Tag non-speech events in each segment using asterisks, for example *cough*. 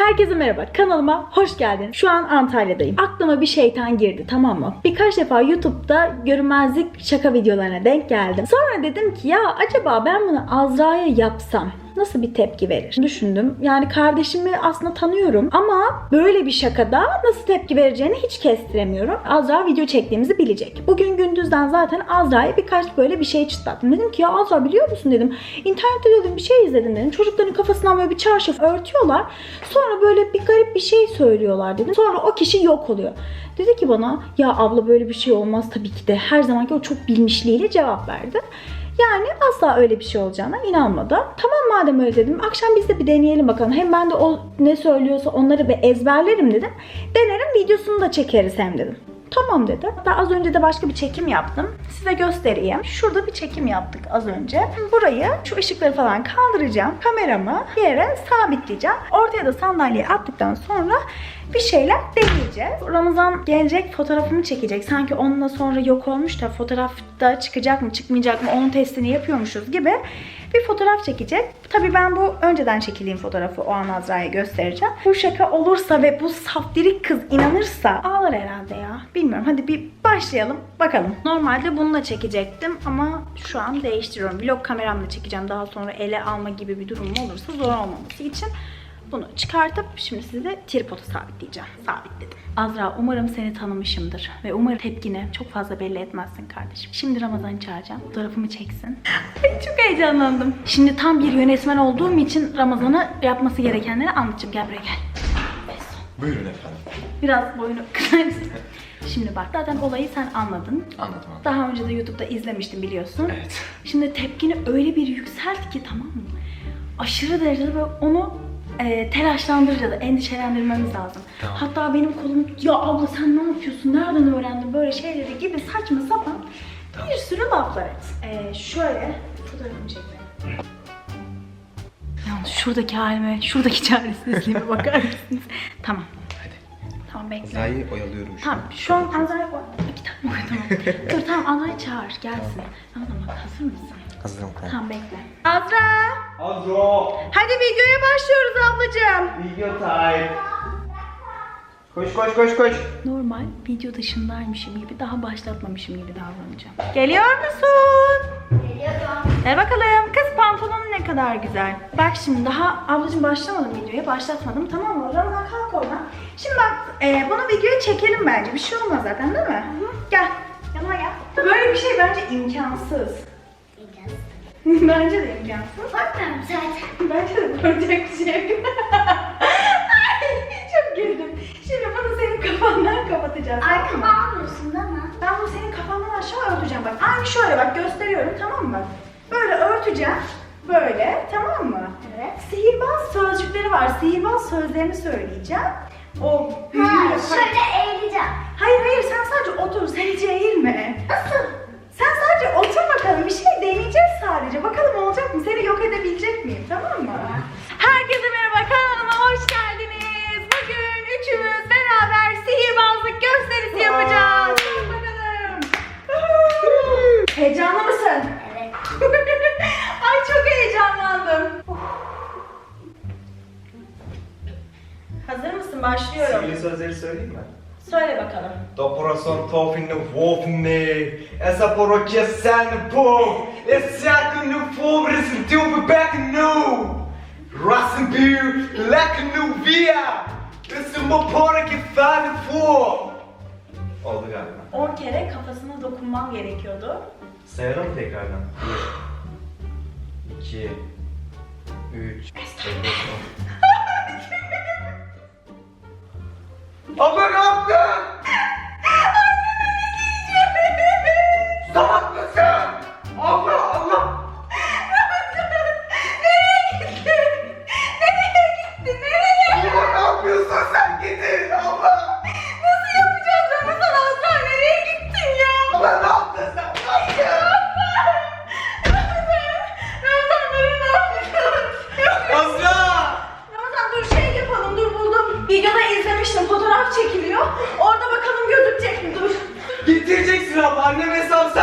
Herkese merhaba. Kanalıma hoş geldin. Şu an Antalya'dayım. Aklıma bir şeytan girdi tamam mı? Birkaç defa YouTube'da görünmezlik şaka videolarına denk geldim. Sonra dedim ki ya acaba ben bunu Azra'ya yapsam nasıl bir tepki verir? Düşündüm. Yani kardeşimi aslında tanıyorum ama böyle bir şakada nasıl tepki vereceğini hiç kestiremiyorum. Azra video çektiğimizi bilecek. Bugün gündüzden zaten Azra'ya birkaç böyle bir şey çıtlattım. Dedim ki ya Azra biliyor musun dedim. İnternette dedim bir şey izledim dedim. Çocukların kafasından böyle bir çarşaf örtüyorlar. Sonra böyle bir garip bir şey söylüyorlar dedim. Sonra o kişi yok oluyor. Dedi ki bana ya abla böyle bir şey olmaz tabii ki de. Her zamanki o çok bilmişliğiyle cevap verdi. Yani asla öyle bir şey olacağına inanmadı. Tamam madem öyle dedim. Akşam biz de bir deneyelim bakalım. Hem ben de o ne söylüyorsa onları bir ezberlerim dedim. Denerim videosunu da çekeriz hem dedim. Tamam dedi. Ben az önce de başka bir çekim yaptım. Size göstereyim. Şurada bir çekim yaptık az önce. Burayı şu ışıkları falan kaldıracağım. Kameramı bir yere sabitleyeceğim. Ortaya da sandalyeyi attıktan sonra bir şeyler deneyeceğiz. Ramazan gelecek fotoğrafımı çekecek. Sanki onunla sonra yok olmuş da fotoğrafta çıkacak mı çıkmayacak mı onun testini yapıyormuşuz gibi bir fotoğraf çekecek. Tabii ben bu önceden çekildiğim fotoğrafı o an Azra'ya göstereceğim. Bu şaka olursa ve bu saftirik kız inanırsa ağlar herhalde ya. Bilmiyorum hadi bir başlayalım bakalım. Normalde bununla çekecektim ama şu an değiştiriyorum. Vlog kameramla çekeceğim. Daha sonra ele alma gibi bir durum olursa zor olmaması için bunu çıkartıp şimdi size tripodu sabitleyeceğim. Sabitledim. Azra umarım seni tanımışımdır ve umarım tepkini çok fazla belli etmezsin kardeşim. Şimdi Ramazan'ı çağıracağım. Fotoğrafımı çeksin. *laughs* Ay, çok heyecanlandım. Şimdi tam bir yönetmen olduğum için Ramazan'a yapması gerekenleri anlatacağım. Gel buraya gel. Buyurun efendim. Biraz boyunu *laughs* kısarsın. Şimdi bak zaten olayı sen anladın. Anladım anladım. Daha önce de YouTube'da izlemiştim biliyorsun. Evet. Şimdi tepkini öyle bir yükselt ki tamam mı? Aşırı derecede böyle onu e, telaşlandıracağız, endişelendirmemiz lazım. Tamam. Hatta benim kolum ya abla sen ne yapıyorsun, nereden öğrendin böyle şeyleri gibi saçma sapan bir sürü laflar et. E, şöyle fotoğrafımı çekeyim. Yalnız şuradaki halime, şuradaki çaresizliğime bakar mısınız? *laughs* tamam. Hadi. Tamam bekle. Azra'yı oyalıyorum şu Tamam şu an Azra'yı iki tane tamam. *laughs* Dur tamam Azra'yı çağır gelsin. Tamam bak hazır mısın? Hazırım kanka. Tamam bekle. Azra! Azro, Hadi videoya başlıyoruz ablacığım. video time. Koş koş koş koş. Normal video dışındaymışım gibi daha başlatmamışım gibi davranacağım. Geliyor musun? Geliyorum. Gel bakalım. Kız pantolonun ne kadar güzel. Bak şimdi daha ablacığım başlamadım videoya. Başlatmadım tamam mı? Ramazan kalk oradan. Şimdi bak e, bunu videoya çekelim bence. Bir şey olmaz zaten değil mi? Gel. Yanıma gel. Böyle bir şey bence imkansız. *laughs* bence de imkansız. Korkmuyorum zaten. *laughs* Bence de korkacak bir şey yok. *laughs* Ay, çok güldüm. Şimdi bunu senin kafandan kapatacağız. tamam mı? Arkama almıyorsun değil mi? Ben bunu senin kafandan aşağı örteceğim bak. Aynı şöyle bak gösteriyorum tamam mı? Böyle örteceğim. Böyle tamam mı? Evet. Sihirbaz sözcükleri var. Sihirbaz sözlerini söyleyeceğim. O büyüyle Ha, şöyle eğileceğim. Hayır hayır sen sadece otur. Sen hiç eğilme. Nasıl? Bakalım. Bir şey deneyeceğiz sadece. Bakalım olacak mı? Seni yok edebilecek miyim? Tamam mı? Söyle bakalım. Doproson tofine wofne, esa porokia sen po, esiak nu fobres tu back nu. Rasen bu, lek nu via. Mo pora ki fan fu. Oldu galiba. 10 kere kafasına dokunmam gerekiyordu. Sayalım tekrardan? 1 2 3 Abla ne yaptın? Getireceksin abla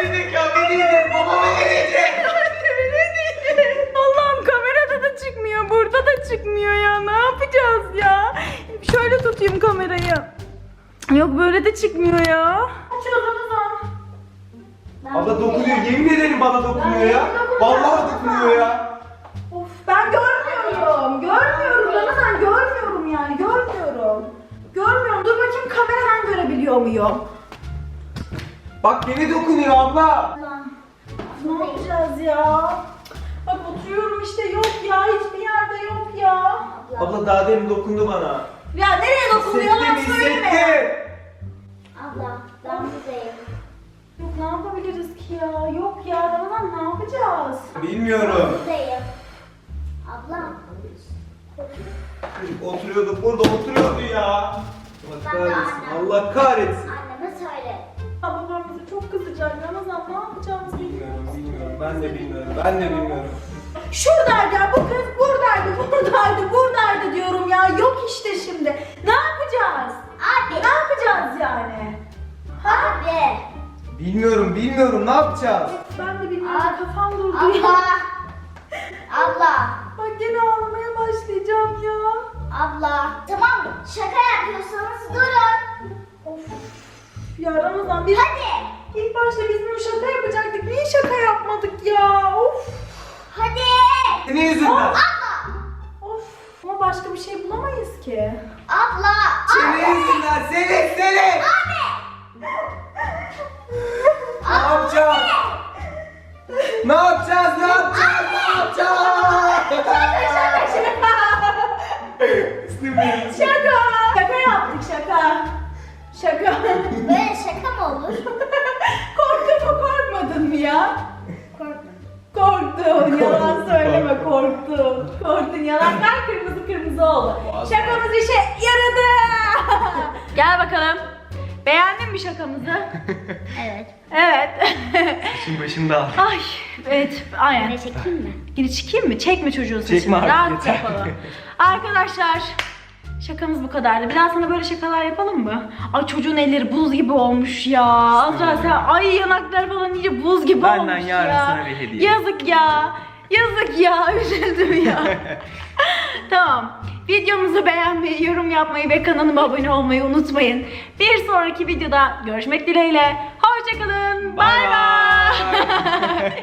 Sen gerizekalı ne diyeceksin? Babama ne diyeceksin? Allah'ım kamerada da çıkmıyor, burada da çıkmıyor ya. Ne yapacağız ya? Şöyle tutayım kamerayı. Yok böyle de çıkmıyor ya. Açıyoruz Ramazan. Abla dokunuyor. Yemin ederim bana dokunuyor ya. Vallahi dokunuyor ya. Of ben görmüyorum. Görmüyorum Ramazan görmüyorum yani görmüyorum. Görmüyorum. Dur bakayım kameradan görebiliyor muyum? Bak gene dokunuyor abla. Ne yapacağız ya? Bak oturuyorum işte yok ya hiçbir yerde yok ya. Abla daha demin dokundu bana. Ya nereye dokunuyor lan Hissettim söyleme. hissettim. Abla ben buradayım. Yok ne yapabiliriz ki ya? Yok ya Ramazan ne yapacağız? Bilmiyorum. Buradayım. Abla. Çocuk oturuyordu burada oturuyordu ya. Allah kahretsin. Allah kahretsin. Ne yapacağımızı bilmiyorum. Bilmiyorum. Ben de bilmiyorum. Ben de bilmiyorum. Şuradaydı ya bu kız buradaydı buradaydı buradaydı diyorum ya yok işte şimdi. Ne yapacağız? Abi. Ne yapacağız yani? Abi. Bilmiyorum, bilmiyorum. Ne yapacağız? Ben de bilmiyorum Aa, kafam durdu Abla. ya. Abla. Bak gene ağlamaya başlayacağım ya. Abla. Tamam şaka yapıyorsanız durun. Of. Ya Ramazan biz Hadi. İlk başta biz bunu şaka yapacaktık. Niye şaka yapmadık ya? Of. Hadi. Senin yüzünden. Abla. Of. Ama başka bir şey bulamayız ki. Abla. Senin yüzünden. Senin, senin. Ne yapacağız? Ne yapacağız? Ne yapacağız? Ne yapacağız? Şaka şaka. İstemiyorum. Şaka. Şaka yaptık şaka. Şaka. Böyle şaka mı olur? Ya? Korkma. Korktun. Yalan söyleme korktun. Korktun. Yalanlar kırmızı kırmızı oldu. Şakamız işe yaradı. *laughs* Gel bakalım. Beğendin mi şakamızı? *laughs* Evet. Evet. Şimdi başımda. Ay evet aynen. Ne çekeyim mi? Geri çıkayım mı? Çekme çocuğun saçını. Artık, Rahat yeter. yapalım. Arkadaşlar şakamız bu kadardı. Bir daha sana böyle şakalar yapalım mı? Ay çocuğun elleri buz gibi olmuş ya. Azra sen ay yanaklar falan iyice buz gibi Benden olmuş yarın ya. sana bir hediye. Yazık ya. Yazık ya. *laughs* Üzüldüm ya. *laughs* tamam. Videomuzu beğenmeyi, yorum yapmayı ve kanalıma abone olmayı unutmayın. Bir sonraki videoda görüşmek dileğiyle. Hoşçakalın. Bay bay. *laughs*